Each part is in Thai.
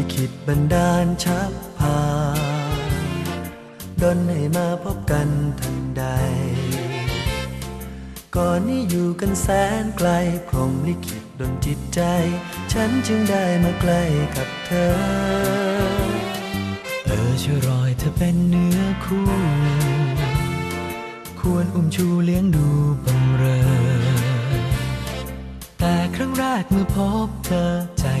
ลิขิตบันดาลชักพาดนให้มาพบกันทันใด ก่อนนี้อยู่กันแสนไกล พรมลิขิตดนจิตใจ ฉันจึงได้มาใกล้กับเธอ เออช่วยรอยเธอเป็นเนื้อคู่ ควรอุ้มชูเลี้ยงดูบำเรอแต่ครั้งแรกเมื่อพบเธอ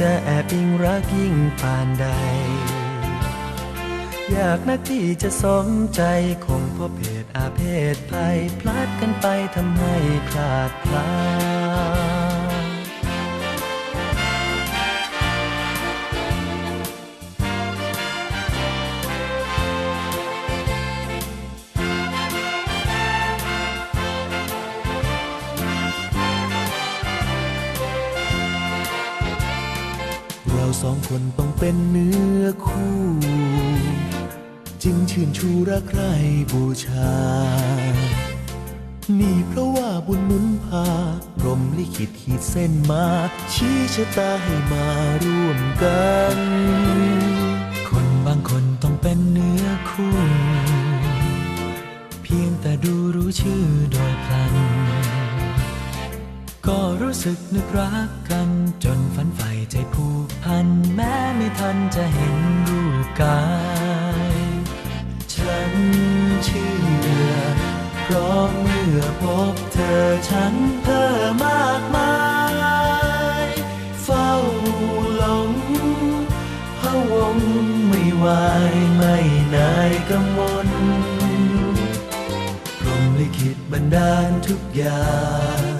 จะแอบอิงรักยิ่งปานใด อยากนักที่จะสมใจคงเพราะเพศอาเพศภัยพลาดกันไปทำให้พลาดคลา สองคนต้องเป็นเนื้อคู่ จึงชื่นชูรักใครบูชา นี่เพราะว่าบุญหนุนพารมลิขิตขีดเส้นมา ชี้ชะตาให้มาร่วมกัน คนบางคนต้องเป็นเนื้อคู่ เพียงแต่ดูรู้ชื่อโดยพลัน ก็รู้สึกนึกรักกันจนฝันใฝ่ ใจผูกพันแม้ไม่ทันจะเห็นรูปกาย ฉันเชื่อเพราะเมื่อพบเธอฉันเพ้อมากมาย เฝ้าหลงพะวงไม่ไหวไม่นายกำมลพรมลิขิตบันดาลทุกอย่าง